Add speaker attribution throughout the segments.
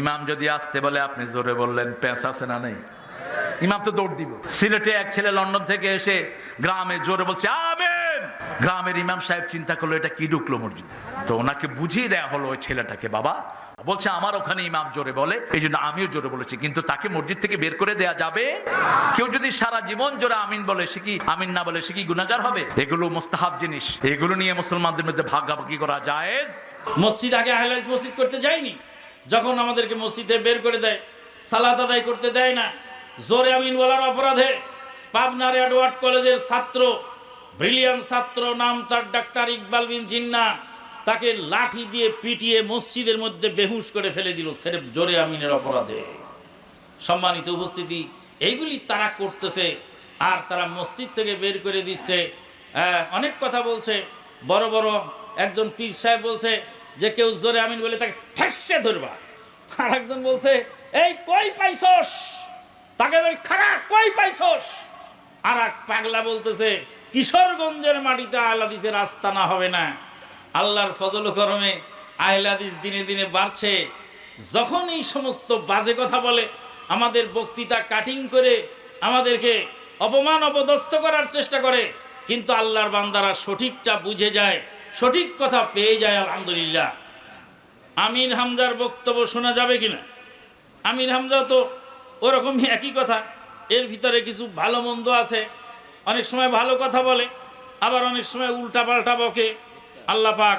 Speaker 1: ইমাম যদি আসতে বলে, আপনি জোরে বললেন, প্যাঁচ আছে না নেই? ইমাম তো দৌড় দিব সিলেটে এক ছেলে লন্ডন থেকে এসে গ্রামে জোরে বলছে, আমেন! গ্রামের ইমাম সাহেব চিন্তা করল, এটা কি ঢুকলো মসজিদ? তো ওনাকে বুঝিয়ে দেয়া হলো ওই ছেলেটাকে, বাবা, বলছে আমার ওখানে ইমাম জোরে বলে, এই জন্য আমিও জোরে বলেছি, কিন্তু তাকে মসজিদ থেকে বের করে দেয়া যাবে? কেউ যদি সারা জীবন জোরে আমিন বলে, সে কি আমিন না বলে, সে কি গুনাগার হবে? এগুলো মোস্তাহাব জিনিস। এগুলো নিয়ে মুসলমানদের মধ্যে ভাগাভাগি করা জায়েজ।
Speaker 2: মসজিদ আগে মসজিদ করতে যায়নি? যখন আমাদেরকে মসজিদে বের করে দেয়, সালাত আদায় করতে দেয় না, জোরে আমিন বলার অপরাধে। পাবনার অ্যাডওয়ার্ড কলেজের ছাত্র, ব্রিলিয়ান ছাত্র নাম তার ডাক্তার ইকবাল বিন জিন্না, তাকে লাঠি দিয়ে পিটিয়ে মসজিদের মধ্যে বেহুশ করে ফেলে দিল সেরেফ জোরে আমিনের অপরাধে। সম্মানিত উপস্থিতি, এইগুলি তারা করতেছে আর তারা মসজিদ থেকে বের করে দিচ্ছে। অনেক কথা বলছে। বড় বড় একজন পীর সাহেব বলছে যে কেউ জোরে আমিন বলে তাকে ঠেসে ধরবা। আর একজন বলছে, এই কই পাইছস? তাকে খারাপ কই পাইছস? আর এক পাগলা বলতেছে, কিশোরগঞ্জের মাটিতে আহলাদিসের আস্তানা হবে না। আল্লাহর ফজল করমে আহলাদিস দিনে দিনে বাড়ছে। যখন এই সমস্ত বাজে কথা বলে, আমাদের বক্তৃতা কাটিং করে, আমাদেরকে অপমান অপদস্থ করার চেষ্টা করে, কিন্তু আল্লাহর বান্দারা সঠিকটা বুঝে যায়। সঠিক কথা পেয়ে যায় আলহামদুলিল্লাহ। আমির হামজার বক্তব্য শোনা যাবে কিনা? আমির হামজা তো ওরকমই একই কথা। এর ভিতরে কিছু ভালো মন্দ আছে। অনেক সময় ভালো কথা বলে, আবার অনেক সময় উল্টা পাল্টা বকে। আল্লাহ পাক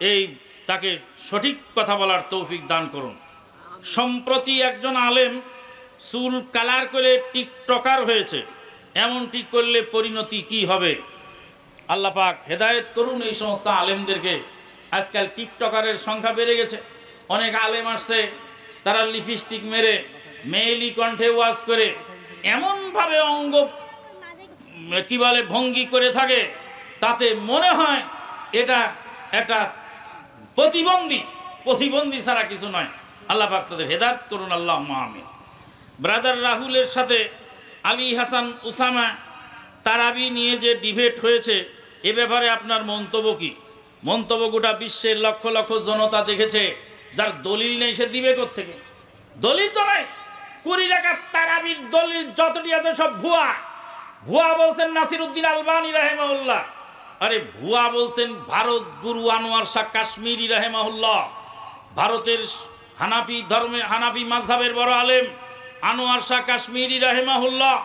Speaker 2: এই তাকে সঠিক কথা বলার তৌফিক দান করুন। সম্প্রতি একজন আলেম চুল কালার করে টিকটকার হয়েছে। এমনটি করলে পরিণতি কি হবে? আল্লাহ পাক হেদায়েত করুন এই সমস্ত আলেমদেরকে। আজকাল টিকটকারের সংখ্যা বেড়ে গেছে। অনেক আলেম আসছে, তারা লিপস্টিক মেরে মেয়েলি কণ্ঠে ওয়াজ করে, এমনভাবে অঙ্গ, কি বলে, ভঙ্গি করে থাকে, তাতে মনে হয় এটা একটা প্রতিবন্ধী। প্রতিবন্ধী ছাড়া কিছু নয়। আল্লাহ পাক তাদের হেদায়ত করুন আল্লাহ আমিন। ব্রাদার রাহুলের সাথে আলী হাসান উসামা তারাবি নিয়ে যে ডিবেট হয়েছে এ ব্যাপারে আপনার মন্তব্য কি? মন্তব্য গোটা বিশ্বের লক্ষ লক্ষ জনতা দেখেছে, যার দলিল নেই সে দিবে থেকে দলিল তো নাই। কুড়ি টাকার তারাবির দলিল যতটি আছে সব ভুয়া। ভুয়া বলছেন নাসির উদ্দিন আলবানী রাহেমাউল্লাহ আরে ভুয়া বলছেন ভারত গুরু আনোয়ার শাহ কাশ্মীরি রাহেমাউল্লাহ ভারতের হানাফি ধর্মে, হানাফি মাঝহাবের বড় আলেম আনোয়ার শাহ কাশ্মীরি রাহেমাহুল্লাহ।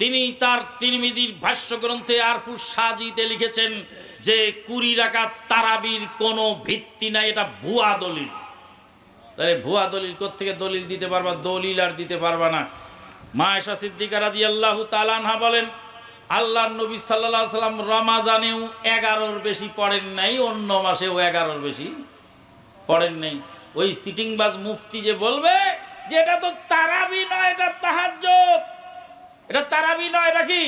Speaker 2: তিনি তার তিরমিদির ভাষ্য গ্রন্থে আরফুস সাজিতে লিখেছেন যে কুড়ি রাকাত তারাবির কোনো ভিত্তি নাই, এটা ভুয়া দলিল। তাহলে ভুয়া দলিল থেকে দলিল দিতে পারবা, দলিল আর দিতে পারবা না। মা এসা সিদ্দিকা রাজি আল্লাহ তালানহা বলেন আল্লাহ নবী সাল্লাহ সাল্লাম রমাজানেও এগারোর বেশি পড়েন নাই, অন্য মাসেও এগারোর বেশি পড়েন নাই। ওই সিটিংবাজ মুফতি যে বলবে যে এটা তো তারাবি নয়, এটা তাহাজ্জত এটা তারাবি নয়, এটা কি?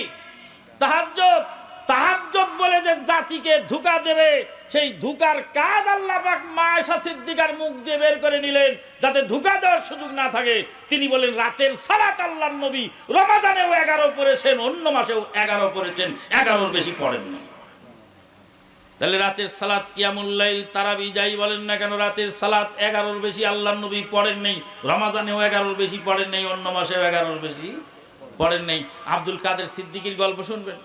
Speaker 2: তাহাজ্জত তাহাজ্জত বলে যে জাতিকে ধোকা দেবে, সেই ধোকার কাজ আল্লাহ পাক মা সিদ্দিকার মুখ দিয়ে বের করে নিলেন, যাতে ধোকা দেওয়ার সুযোগ না থাকে। তিনি বলেন, রাতের সালাত আল্লাহ নবী, রমাদানেও এগারো পড়েছেন, অন্য মাসেও এগারো পড়েছেন, এগারোর বেশি পড়েন না তাহলে রাতের সালাত কিয়ামুল্লাইল তারাবি যাই বলেন না কেন, রাতের সালাত এগারোর বেশি আল্লাহ নবী পড়েন নেই, রমাদানেও এগারোর বেশি পড়েন নেই, অন্য মাসেও এগারোর বেশি পড়েন নেই। আব্দুল কাদের সিদ্দিকির গল্প শুনবেন।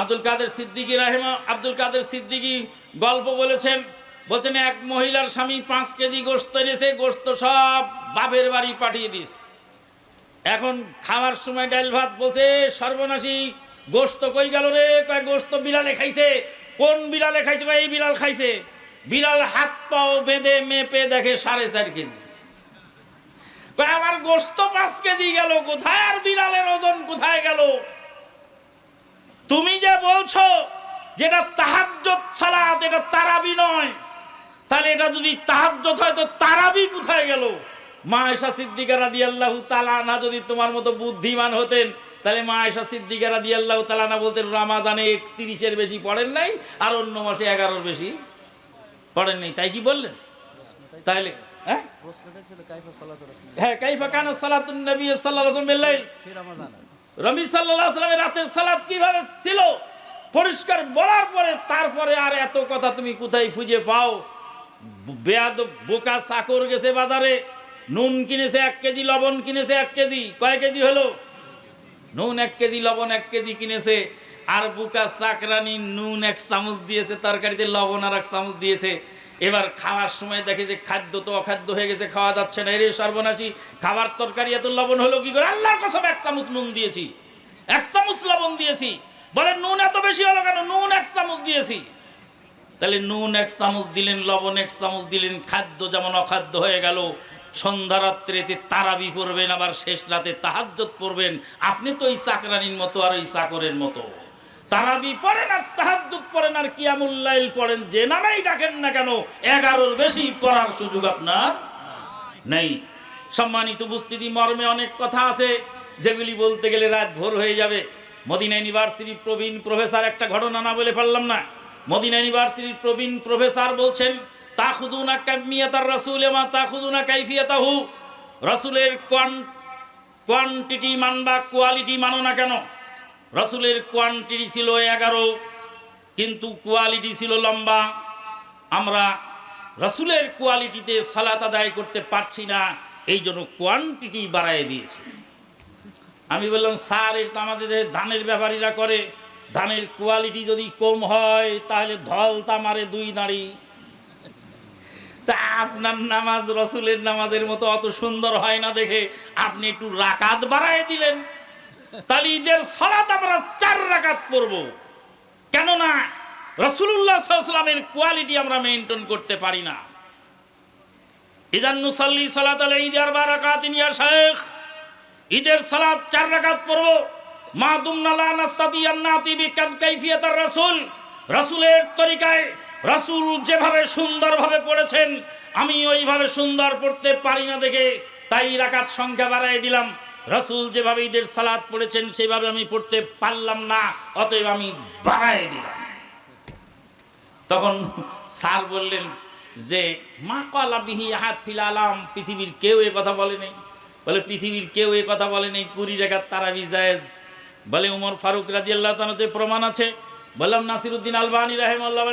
Speaker 2: আব্দুল কাদের সিদ্দিকি রাহেমা, আব্দুল কাদের সিদ্দিকি গল্প বলেছেন, বলছেন, এক মহিলার স্বামী পাঁচ কেজি গোস্ত এনেছে গোস্ত সব বাপের বাড়ি পাঠিয়ে দিস এখন খাওয়ার সময় ডাল ভাত বলছে, সর্বনাশী গোস্ত কই গেল রে? কয় গোস্ত বিড়ালে খাইছে। কোন বিড়ালে খাইছে বা এই বিড়াল খাইছে? বিড়াল হাত পাও বেঁধে মেপে দেখে সাড়ে চার কেজি। আমার গোস্ত পাঁচ কেজি গেল কোথায়? আর বিড়ালের ওজন কোথায় গেল? তুমি যে বলছো যেটা তাহাজ্জত সালাত, এটা তারাবি নয়। তাহলে এটা যদি তাহাজ্জত হয়, তো তারাবি কোথায় গেল? মা আয়েশা সিদ্দিকা রাদিয়াল্লাহু তাআলা না যদি তোমার মতো বুদ্ধিমান হতেন, তাহলে মা আয়েশা সিদ্দিকা রাদিয়াল্লাহু তাআলা না বলতেন, রমাদানে 31 এর বেশি পড়েন নাই, আর অন্য মাসে 11 এর বেশি পড়েন নাই। তাই কি বললেন? তাহলে হ্যাঁ?
Speaker 3: কাইফা
Speaker 2: হ্যাঁ কানা সালাতুন নবী সাল্লাল্লাহু আলাইহি ওয়াসাল্লাম বিল-লাইল রবি সাল্লাল্লাহু সাল্লামের রাতের সালাত কীভাবে ছিল? পরিষ্কার বলার পরে তারপরে আর এত কথা তুমি কোথায় খুঁজে পাও? বেয়াদ বোকা চাকর গেছে বাজারে। নুন কিনেছে এক কেজি লবণ কিনেছে এক কেজি। কয় কেজি হলো? নুন এক কেজি লবণ এক কেজি কিনেছে। আর বুকা চাকরানি নুন এক চামচ দিয়েছে তরকারিতে লবণ আর এক চামচ দিয়েছে। এবার খাওয়ার সময় দেখে যে খাদ্য তো অখাদ্য হয়ে গেছে, খাওয়া যাচ্ছে না। এর সর্বনাশী, খাবার তরকারি এত লবণ হলো কি করে? আল্লাহর কসম এক চামচ নুন দিয়েছি। এক চামচ লবণ দিয়েছি। বলে, নুন এত বেশি হলো কেন? নুন এক চামচ দিয়েছি। তাহলে নুন এক চামচ দিলেন, লবণ এক চামচ দিলেন, খাদ্য যেমন অখাদ্য হয়ে গেল সন্ধ্যা রাত্রেতে তারাবি পড়বেন, আবার শেষ রাতে তাহাজ্জত পড়বেন। আপনি তো ওই চাকরানির মতো আর ওই চাকরের মতো। তারাবি পড়েন আর তাহাজ্জুদ পড়েন আর কিয়ামুল্লাইল পড়েন। যে নামেই ডাকেন না কেন, এগারোর বেশি পড়ার সুযোগ আপনার নেই। সম্মানিত উপস্থিতি, মর্মে অনেক কথা আছে, যেগুলি বলতে গেলে রাত ভোর হয়ে যাবে। মদিনা ইউনিভার্সিটির প্রবীণ প্রফেসর একটা ঘটনা না বলে পারলাম না। মদিনা ইউনিভার্সিটির প্রবীণ প্রফেসর বলছেন তা খুদুনা কামিয়াতার রাসুল এমা তা খুদুনা কাইফিয়াতাহু। রাসুলের কোয়ান, কোয়ান্টিটি মানবা কোয়ালিটি মানো না কেন? রসুলের কোয়ান্টিটি ছিল এগারো, কিন্তু কোয়ালিটি ছিল লম্বা। আমরা রসুলের কোয়ালিটিতে সালাত আদায় করতে পারছি না, এই জন্য কোয়ান্টিটি বাড়ায় দিয়েছে। আমি বললাম, স্যার, এটা আমাদের ধানের ব্যাপারীরা করে। ধানের কোয়ালিটি যদি কম হয়, তাহলে ধল তামারে দুই নারী। তা আপনার নামাজ রসুলের নামাজের মতো অত সুন্দর হয় না দেখে আপনি একটু রাকাত বাড়ায় দিলেন। তাহলে ঈদের সলাত আমরা চার রাকাত পড়ব। কেননা রসুল্লাহ সাল্লামের কোয়ালিটি আমরা মেনটেন করতে পারি না। ইদান নুসাল্লি সালাত আলাই ঈদ আর বারাকাত ইনিয়া শেখ ঈদের সালাত চার রাকাত পড়ব। মা দুমনালা নাস্তাতি আন্নাতি বিকাম কাইফিয়াতার রাসূল। রাসূলের তরিকায় রাসূল যেভাবে সুন্দরভাবে পড়েছেন আমি ওইভাবে সুন্দর পড়তে পারি না দেখে তাই রাকাত সংখ্যা বাড়াই দিলাম। রাসূল যেভাবে ঈদের সালাত পড়েছেন, সেভাবে আমি পড়তে পারলাম না, অতএব আমি বাড়াই দিলাম। তখন স্যার বললেন যে, মা কলা বিহি হাত ফিল আলাম পৃথিবীর কেউ এ কথা বলে নেই। বলে, পৃথিবীর কেউ এ কথা বলে নেই কুড়ি রেখার তারাবি জায়েজ। বলে, উমর ফারুক রাজি আল্লাহ তালাতে প্রমাণ আছে। বললাম, নাসিরুদ্দিন আলবানী রাহেমাল্লাহ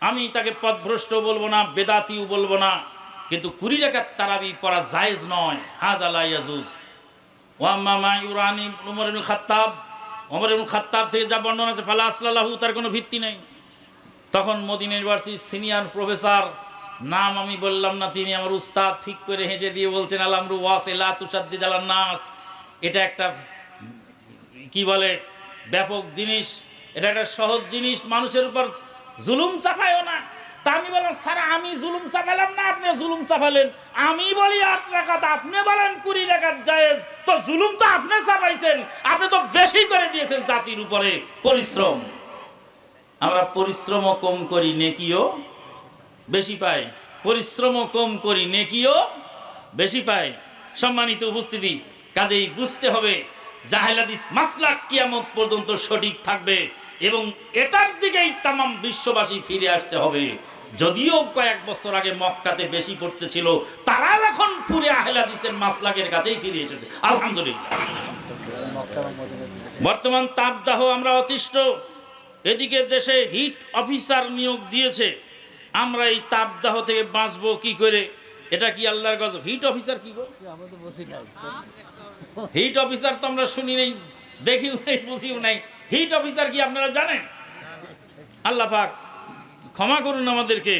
Speaker 2: আমি তাকে পথভ্রষ্ট বলব না, বেদাতিও বলব না। কিন্তু কুড়ি রেখার তারাবি পড়া জায়েজ নয়। হাজ খাত্তাব। থেকে যা বর্ণনা আছে তার কোনো ভিত্তি নেই। তখন সিনিয়র প্রফেসর, নাম আমি বললাম না, তিনি আমার উস্তাদ, ঠিক করে দিয়ে বলছেন নাস। এটা একটা, কি বলে, ব্যাপক জিনিস। এটা একটা সহজ জিনিস, মানুষের উপর জুলুম চাপায়ও না। তা আমি বললাম, স্যার, আমি জুলুম চাপালাম আপনি জুলুম চাপালেন, আমি বলি আট আপনি বলেন কুড়ি জায়েজ। তো জুলুম তো আপনি চাপাইছেন, আপনি তো বেশি করে দিয়েছেন জাতির উপরে পরিশ্রম। আমরা কম করি, নেকিও বেশি পাই কম করি, নেকিও বেশি পাই সম্মানিত উপস্থিতি, কাজেই বুঝতে হবে জাহেলাদিস কিয়ামত পর্যন্ত সঠিক থাকবে এবং এটার দিকেই তামাম বিশ্ববাসী ফিরে আসতে হবে। যদিও কয়েক বছর আগে মক্কাতে বেশি পড়তেছিল, তারাও এখন পুরে আহলাদিসের মাসলাকের কাছেই ফিরে এসেছে। আলহামদুলিল্লাহ। বর্তমান তাপদাহ আমরা অতিষ্ঠ। এদিকে দেশে হিট অফিসার নিয়োগ দিয়েছে। আমরা এই তাপদাহ থেকে বাঁচবো কি করে? এটা কি আল্লাহর গজব? হিট অফিসার কি হিট অফিসার তো আমরা শুনি নেই, দেখিও নাই, বুঝিও নাই। হিট অফিসার কি আপনারা জানেন? আল্লাহ ক্ষমা করুন আমাদেরকে।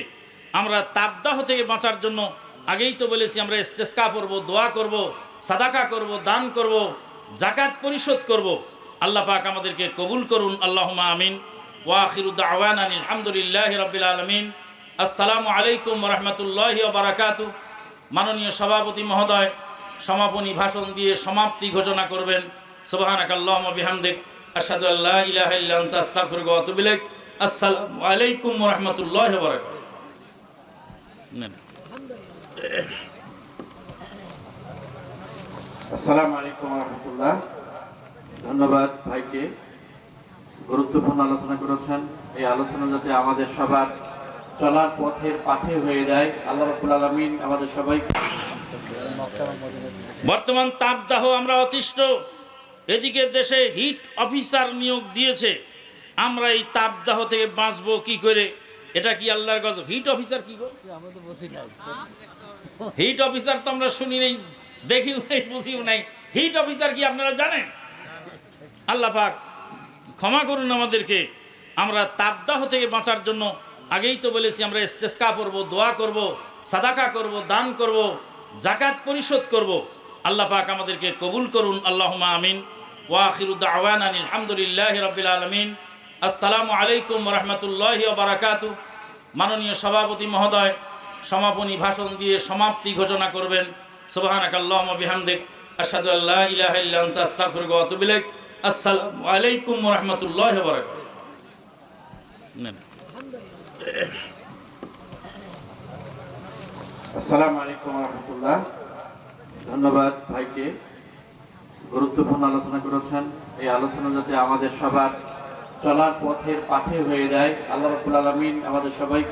Speaker 2: আমরা তাপদাহ থেকে বাঁচার জন্য আগেই তো বলেছি, আমরা ইস্তেস্কা করব, দোয়া করব, সাদাকা করব, দান করব জাকাত পরিশোধ করব। আল্লাহ পাক আমাদেরকে কবুল করুন। আল্লাহুম্মা আমিন। ওয়াখিরু দাওয়ানা আলহামদুলিল্লাহি রাব্বিল আলামিন। আসসালামু আলাইকুম রাহমাতুল্লাহি বারাকাতু। মাননীয় সভাপতি মহোদয়, সমাপনী ভাষণ দিয়ে সমাপ্তি ঘোষণা করবেন। সুবহানাকাল্লাহুম্মা বিহামদিক। আল্লা ইলাহা ইল্লা আনতা, আস্তাগফিরুকা ওয়া আতুবু ইলাইক। আসসালামু আলাইকুম রাহমাতুল্লাহি
Speaker 4: আসসালামু আলাইকুম রহমতুল্লাহ। ধন্যবাদ ভাইকে। গুরুত্বপূর্ণ আলোচনা করেছেন। এই আলোচনা যাতে আমাদের সবার চলার পথের পাথে হয়ে যায়। আল্লাহ রাব্বুল আলামিন আমাদের সবাই
Speaker 2: বর্তমান তাপদাহ আমরা অতিষ্ঠ। এদিকে দেশে হিট অফিসার নিয়োগ দিয়েছে। আমরা এই তাপদাহ থেকে বাঁচবো কি করে? এটা কি আল্লাহর গজব? হিট অফিসার কি হিট অফিসার তো আমরা শুনি নাই, দেখিও নাই, বুঝিও নাই। হিট অফিসার কি আপনারা জানেন? আল্লাহ পাক ক্ষমা করুন আমাদেরকে। আমরা তাপদাহ থেকে বাঁচার জন্য আগেই তো বলেছি, আমরা ইস্তেস্কা করব, দোয়া করব, সাদাকা করব, দান করব জাকাত পরিশোধ করব। আল্লাহ পাক আমাদেরকে কবুল করুন। আল্লাহুম্মা আমিন। ওয়াখিরু দাওয়ানা আলহামদুলিল্লাহি রাব্বিল আলামিন। আসসালামু আলাইকুম রহমতুল্লাহি বারাকাতু মাননীয় সভাপতি মহোদয়, সমাপনী ভাষণ দিয়ে সমাপ্তি ঘোষণা করবেন। সুবহানাক আল্লাহুম্মা বিহামদিক, আশহাদু আল্লা ইলাহা আতুবু ইলাইক। আসসালামু আলাইকুম রাহমাতুল্লাহি নেন।
Speaker 4: আসসালামু আলাইকুম রহমতুল্লাহ ধন্যবাদ ভাইকে। গুরুত্বপূর্ণ আলোচনা করেছেন। এই আলোচনা যাতে আমাদের সবার চলার পথের পাথে হয়ে যায়। আল্লাহ রাবুল আলমিন আমাদের সবাই